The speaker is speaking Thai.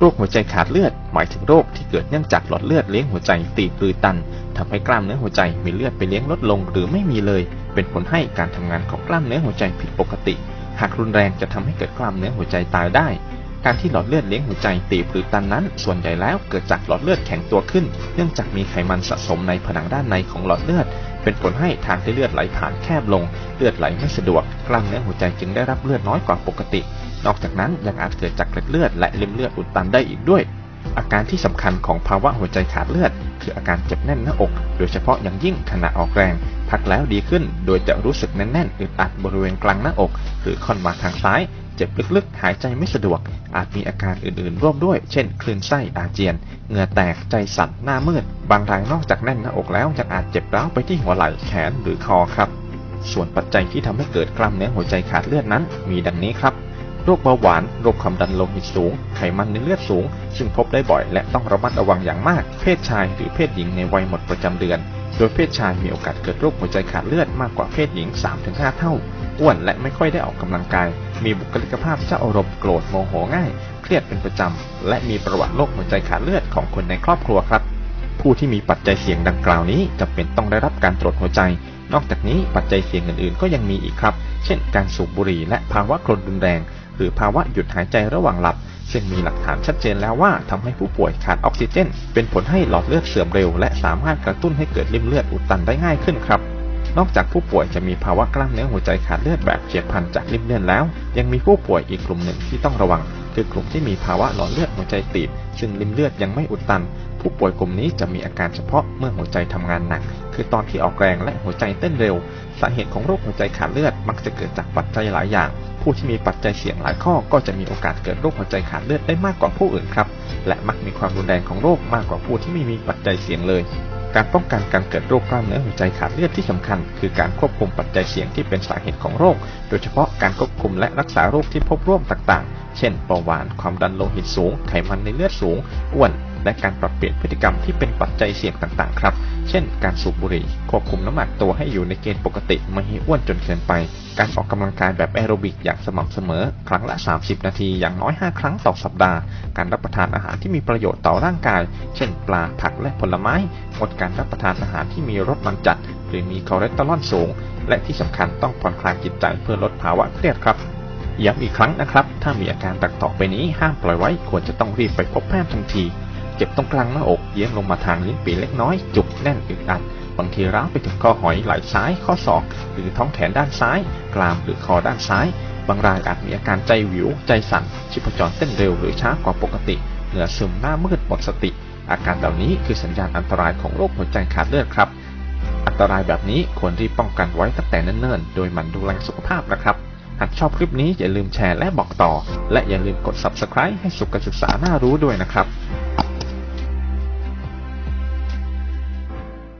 โรคหัวใจขาดเลือด หมายถึงโรคที่เกิดเนื่องจากหลอดเลือดเลี้ยงหัวใจตีบหรือตันทำให้กล้ามเนื้อหัวใจมีเลือดไปเลี้ยงลดลงหรือไม่มีเลย เป็นผลให้การทำงานของกล้ามเนื้อหัวใจผิดปกติ หากรุนแรงจะทำให้เกิดกล้ามเนื้อหัวใจตายได้ การที่หลอดเลือดเลี้ยงหัวใจตีบหรือตันนั้น ส่วนใหญ่แล้วเกิดจากหลอดเลือดแข็งตัวขึ้น เนื่องจากมีไขมันสะสมในผนังด้านในของหลอดเลือด เป็นผลให้ทางที่เลือดไหลผ่านแคบลง เลือดไหลไม่สะดวก กล้ามเนื้อหัวใจจึงได้รับเลือดน้อยกว่าปกติ นอกจากนั้นยังอาจเกิดจากเกล็ดเลือดและริ่มเลือดอุดตันได้อีกด้วย อาการที่สำคัญของภาวะหัวใจขาดเลือด คืออาการเจ็บแน่นหน้าอก โดยเฉพาะอย่างยิ่งขณะออกแรง พักแล้วดีขึ้น โดยจะรู้สึกแน่นๆอึดอัดบริเวณกลางหน้าอก หรือค่อนมาทางซ้าย เจ็บลึกๆ หายใจไม่สะดวก อาจมีอาการอื่นๆ ร่วมด้วย เช่น คลื่นไส้อาเจียน เหงื่อแตกใจสั่นหน้ามืด บางรายนอกจากแน่นหน้าอกแล้วยังอาจเจ็บร้าวไปที่หัวไหล่แขนหรือคอครับส่วนปัจจัยที่ทำให้เกิดกล้ามเนื้อหัวใจขาดเลือดนั้นมีดังนี้ครับ โรคเบาหวาน โรคความดันโลหิตสูง ไขมันในเลือดสูง ซึ่งพบได้บ่อยและต้องระมัดระวังอย่างมาก เพศชายหรือเพศหญิงในวัยหมดประจำเดือน โดยเพศชายมีโอกาสเกิดโรคหัวใจขาดเลือดมากกว่าเพศหญิง 3-5 เท่า อ้วนและไม่ค่อยได้ออกกำลังกาย มีบุคลิกภาพเจ้าอารมณ์โกรธโมโหง่าย เครียดเป็นประจำ และมีประวัติโรคหัวใจขาดเลือดของคนในครอบครัวครับ ผู้ที่มีปัจจัยเสี่ยงดังกล่าวนี้จำเป็นต้องได้รับการตรวจหัวใจนอกจากนี้ปัจจัยเสี่ยงอื่นๆ ก็ยังมีอีกครับ เช่น การสูบบุหรี่และภาวะกรดรุนแรง หรือภาวะหยุดหายใจระหว่างหลับ ซึ่งมีหลักฐานชัดเจนแล้วว่าทำให้ผู้ป่วยขาดออกซิเจน เป็นผลให้หลอดเลือดเสื่อมเร็ว และสามารถกระตุ้นให้เกิดริ่มเลือดอุดตันได้ง่ายขึ้นครับนอกจากผู้ป่วยจะมีภาวะกล้ามเนื้อหัวใจขาดเลือดแบบเฉียบพลันจากริ่มเลือดแล้ว ยังมีผู้ป่วยอีกกลุ่มหนึ่งที่ต้องระวัง คือกลุ่มที่มีภาวะหลอดเลือดหัวใจตีบ ซึ่งริ่มเลือดยังไม่อุดตัน ผู้ป่วยกลุ่มนี้จะมีอาการเฉพาะเมื่อหัวใจทำงานหนัก คือตอนที่ออกแรงและหัวใจเต้นเร็ว สาเหตุของโรคหัวใจขาดเลือดมักจะเกิดจากปัจจัยหลายอย่าง ผู้ที่มีปัจจัยเสี่ยงหลายข้อก็จะมีโอกาสเกิดโรคหัวใจขาดเลือดได้มากกว่าผู้อื่นครับ และมักมีความรุนแรงของโรคมากกว่าผู้ที่ไม่มีปัจจัยเสี่ยงเลย การป้องกันการเกิดโรคกล้ามเนื้อหัวใจขาดเลือดที่สำคัญ คือการควบคุมปัจจัยเสี่ยงที่เป็นสาเหตุของโรค โดยเฉพาะการควบคุมและรักษาโรคที่พบร่วมต่างๆ เช่นเบาหวาน ความดันโลหิตสูง ไขมันในเลือดสูง อ้วน และการปรับเปลี่ยนพฤติกรรมที่เป็นปัจจัยเสี่ยงต่างๆ ครับ เช่น การสูบบุหรี่ ควบคุมน้ำหนักตัวให้อยู่ในเกณฑ์ปกติ ไม่ให้อ้วนจนเกินไป การออกกำลังกายแบบแอโรบิกอย่างสม่ำเสมอ ครั้งละ 30 นาทีอย่างน้อย 5 ครั้งต่อสัปดาห์ การรับประทานอาหารที่มีประโยชน์ต่อร่างกาย เช่น ปลา ผัก และผลไม้ งดการรับประทานอาหารที่มีรสมันจัด หรือมีคอเลสเตอรอลสูง และที่สำคัญต้องผ่อนคลายจิตใจเพื่อลดภาวะเครียดครับย้ำอีกครั้งนะครับ ถ้ามีอาการดังต่อไปนี้ห้ามปล่อยไว้ ควรจะต้องรีบไปพบแพทย์ทันที เจ็บตรงกลางหน้าอกเยี้ยงลงมาทางลิ้นปีเล็กน้อย จุกแน่นอึดอัดบางทีร้าวไปถึงข้อหอยไหล่ซ้าย ข้อศอก หรือท้องแขนด้านซ้าย กรามหรือคอด้านซ้าย บางรายอาจมีอาการใจวิว ใจสั่น ชีพจรเต้นเร็วหรือช้ากว่าปกติ เหงื่อซึมหน้ามืดหมดสติ อาการเหล่านี้คือสัญญาณอันตรายของโรคหัวใจขาดเลือดครับ อันตรายแบบนี้ควรรีบป้องกันไว้ตั้งแต่เนิ่นๆ โดยหมั่นดูแลสุขภาพนะครับ หากชอบคลิปนี้อย่าลืมแชร์และบอกต่อ และอย่าลืมกด subscribe ให้สุขการศึกษาหน่ารู้ด้วยนะครับ